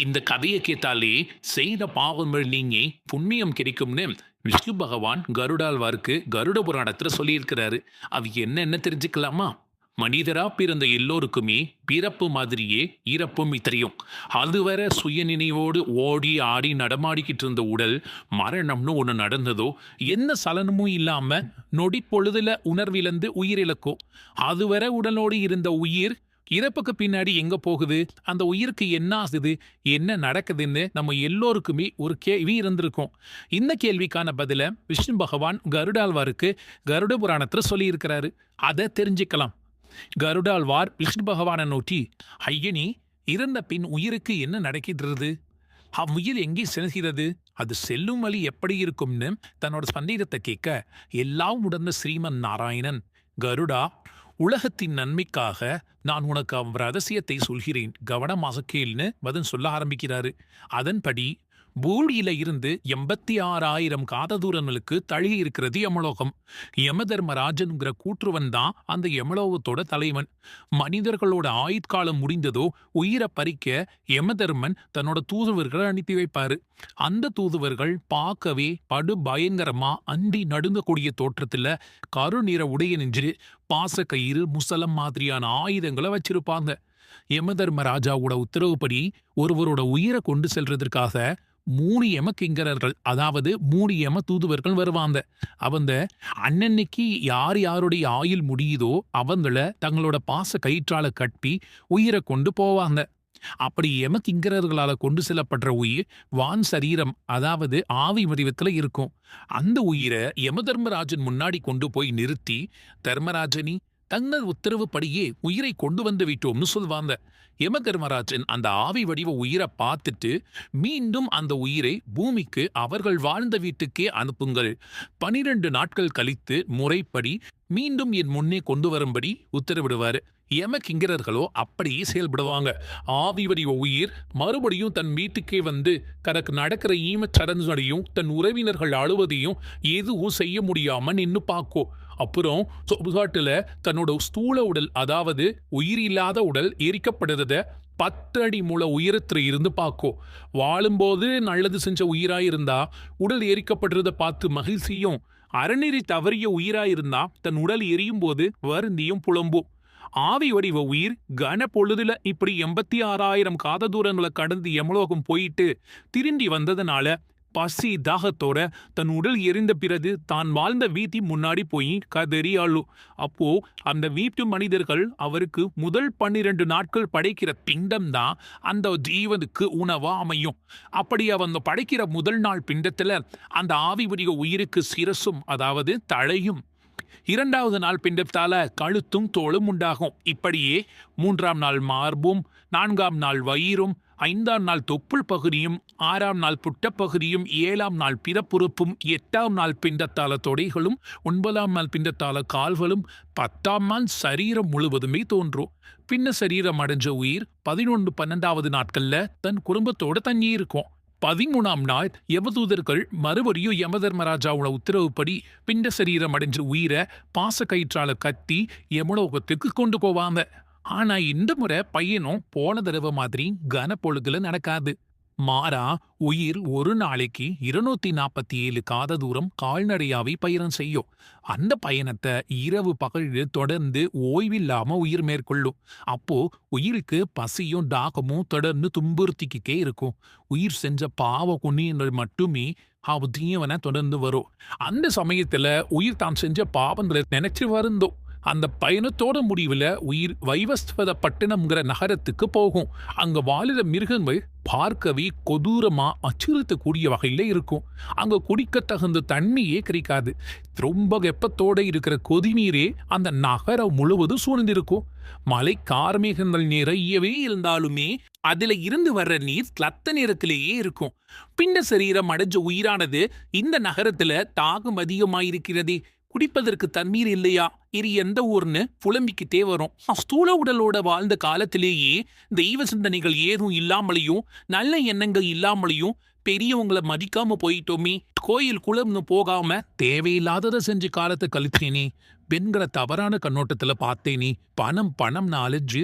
இந்த கதையை கேட்டாலே செய்த பாவங்கள் நீங்கி புண்ணியம் கிடைக்கும்னு விஷ்ணு பகவான் கருடாழ்வாருக்கு கருட புராணத்தில் சொல்லியிருக்கிறாரு. அது என்னென்ன தெரிஞ்சுக்கலாமா? மனிதரா பிறந்த எல்லோருக்குமே பிறப்பு மாதிரியே இறப்பும் தெரியும் அதுவரை சுய நினைவோடு ஓடி ஆடி நடமாடிக்கிட்டு இருந்த உடல் மரணம்னு ஒன்று நடந்ததோ எந்த சலனமும் இல்லாமல் நொடி பொழுதுல உணர்விழந்து உயிரிழக்கும். அதுவரை உடலோடு இருந்த உயிர் இறப்புக்கு பின்னாடி எங்க போகுது? அந்த உயிருக்கு என்ன ஆகுது? என்ன நடக்குதுன்னு நம்ம எல்லோருக்குமே ஒரு கேள்வி இருந்திருக்கும். இந்த கேள்விக்கான பதில விஷ்ணு பகவான் கருடாழ்வாருக்கு கருட புராணத்துல சொல்லியிருக்கிறாரு. அதை தெரிஞ்சுக்கலாம். கருடாழ்வார் விஷ்ணு பகவானை நோட்டி ஐயனி இறந்த பின் உயிருக்கு என்ன நடக்கிறது அவ்வுயிர் எங்கே செல்கிறது? அது செல்லும் வழி எப்படி இருக்கும்னு தன்னோட சந்தேகத்தை கேட்க எல்லாம் உடந்த ஸ்ரீமன் நாராயணன் கருடா உலகத்தின் நன்மைக்காக நான் உனக்கு அவர் ரகசியத்தை சொல்கிறேன். கவனமாக கேள்னு மதன் சொல்ல ஆரம்பிக்கிறாரு. அதன்படி பூமியில இருந்து எண்பத்தி ஆறாயிரம் காத தூரங்களுக்கு தழுகி இருக்கிறது யமலோகம். யமதர்மராஜனுங்கிற கூற்றுவன் தான் அந்த யமலோகத்தோட தலைவன். மனிதர்களோட ஆயுட்காலம் முடிந்ததோ உயிரை பறிக்க யமதர்மன் தன்னோட தூதுவர்களை அனுப்பி வைப்பாரு. அந்த தூதுவர்கள் பார்க்கவே படு பயங்கரமா அண்டி நடுங்கக்கூடிய தோற்றத்துல கருநிற உடைய நின்று பாசக்கயிறு முசலம் மாதிரியான ஆயுதங்களை வச்சிருப்பாங்க. யமதர்ம ராஜாவோட உத்தரவுப்படி ஒருவரோட உயிரை கொண்டு செல்றதற்காக மூணு யமகிங்கரர்கள் அதாவது மூணு எம தூதுவர்கள் வருவாங்க. அவங்க அன்னன்னைக்கு யார் யாருடைய ஆயுள் முடியுதோ அவங்கள தங்களோட பாச கயிற்றால கட்டி உயிரை கொண்டு போவாங்க. அப்படி யமகிங்கரர்களால கொண்டு செல்லப்படுற உயிர் வான் சரீரம் அதாவது ஆவி வடிவத்தில் இருக்கும். அந்த உயிரை யமதர்மராஜன் முன்னாடி கொண்டு போய் நிறுத்தி தர்மராஜனி தங்கள் உத்தரவுப்படியே உயிரை கொண்டு வந்து விட்டோம்னு சொல்வாங்க. யமதர்மராஜன் அந்த ஆவி வடிவ உயிரை பார்த்துட்டு மீண்டும் அந்த உயிரை பூமிக்கு அவர்கள் வாழ்ந்த வீட்டுக்கே அனுப்புங்கள். பனிரெண்டு நாட்கள் கழித்து முறைப்படி மீண்டும் என் முன்னே கொண்டு வரும்படி உத்தரவிடுவார். யம அப்படியே செயல்படுவாங்க. ஆவி வடிவ உயிர் மறுபடியும் தன் வீட்டுக்கே வந்து தனக்கு நடக்கிற ஈமச் சடங்குகளையும் தன் உறவினர்கள் அழுவதையும் எதுவும் செய்ய முடியாம நின்னு பார்க்கும் அப்புறம் சுடுகாட்டுல தன்னோட ஸ்தூல உடல் அதாவது உயிர் இல்லாத உடல் எரிக்கப்படுறத பத்து அடி மூல உயரத்தில் இருந்து பார்க்கும் வாழும்போது நல்லது செஞ்ச உயிராயிருந்தா உடல் எரிக்கப்படுறத பார்த்து மகிழ்ச்சியும் அறநெறி தவறிய உயிராயிருந்தா தன் உடல் எரியும் போது வருந்தியும் புலம்பும். ஆவி வடிவ உயிர் கன பொழுதுல இப்படி எண்பத்தி ஆறாயிரம் காத தூரங்களை கடந்து எமலோகம் போயிட்டு திரும்பி வந்ததுனால பசி தாகத்தோட தன் உடல் எரிந்த பிறகு தான் வாழ்ந்த வீட்டி முன்னாடி போய் கதறி அழும் அப்போ அந்த வீட்டு மனிதர்கள் அவருக்கு முதல் பன்னிரண்டு நாட்கள் படைக்கிற பிண்டம் தான் அந்த ஜீவனுக்கு உணவா அமையும். அப்படி அவன் படைக்கிற முதல் நாள் பிண்டத்துல அந்த ஆவி வடிவ உயிருக்கு சிரசும் அதாவது தலையும் இரண்டாவது நாள் பிண்டத்தால கழுத்தும் தோளும் உண்டாகும். இப்படியே மூன்றாம் நாள் மார்பும் நான்காம் நாள் வயிறும் ஐந்தாம் நாள் தொப்புள் பகுதியும் ஆறாம் நாள் புட்டப்பகுதியும் ஏழாம் நாள் பிறப்புறுப்பும் எட்டாம் நாள் பிண்டத்தால தொடைகளும் ஒன்பதாம் நாள் பிண்டத்தால கால்களும் பத்தாம் நாள் சரீரம் முழுவதுமே தோன்றும். பின்ன சரீரம் அடைஞ்ச உயிர் பதினொன்று பன்னெண்டாவது நாட்கள்ல தன் குடும்பத்தோட தங்கி இருக்கும் பதிமூணாம் நாள் யமதூதர்கள் மறுபடியும் யமதர்மராஜாவோட உத்தரவுப்படி பிண்ட சரீரம் அடைஞ்ச உயிரை பாச கயிற்றால கத்தி யமலோகத்துக்கு கொண்டு போவாங்க. ஆனா இந்த முறை பையனும் போன தடவை மாதிரி கனப்பொழுதுல நடக்காது. மாறா உயிர் ஒரு நாளைக்கு இருநூத்தி நாற்பத்தி ஏழு காத தூரம் கால்நடையாவே பயணம் செய்யும் அந்த பயணத்தை இரவு பகல் தொடர்ந்து ஓய்வில்லாம உயிர் மேற்கொள்ளும் அப்போ உயிருக்கு பசியும் தாகமும் தொடர்ந்து துன்புறுத்திக்கிட்டே இருக்கும் உயிர் செஞ்ச பாவ குணியங்கள் மட்டுமே அவ தீயவனை தொடர்ந்து வரும் அந்த சமயத்துல உயிர் தான் செஞ்ச பாவங்களை நினைச்சு வருந்தோம் அந்த பயணத்தோட முடிவில் உயிர் வைவஸ்வத பட்டினம்ங்கிற நகரத்துக்கு போகும். அங்க வாழுற மிருகங்கள் பார்க்கவே கொடூரமா அச்சுறுத்தக்கூடிய வகையில இருக்கும். அங்க குடிக்க தகுந்த தண்ணியே கிடைக்காது ரொம்ப வெப்பத்தோட இருக்கிற கொதிநீரே அந்த நகரம் முழுவதும் சூழ்ந்திருக்கும். மலை கார்மேகங்கள் நிறையவே இருந்தாலுமே அதுல இருந்து வர்ற நீர் லத்த நிறத்திலேயே இருக்கும். பிண்ட சரீரம் அடைஞ்ச உயிரானது இந்த நகரத்துல தாகம் அதிகமாயிருக்கிறதே. குடிப்பதற்கு தண்ணீர் இல்லையா? இது எந்த ஊர்னு புலம்பிக்கிட்டே வரும். ஸ்தூல உடலோட வாழ்ந்த காலத்திலேயே தெய்வ சிந்தனைகள் ஏதும் இல்லாமலையும் நல்ல எண்ணங்கள் இல்லாமலையும் பெரியவங்கள மதிக்காம போயிட்டோமே. கோயில் குளம்னு போகாம தேவையில்லாததை செஞ்சு காலத்தை கழிச்சேனே பெண்களை தவறான கண்ணோட்டத்துல பார்த்தேனே. பணம் பணம் நாலஞ்சு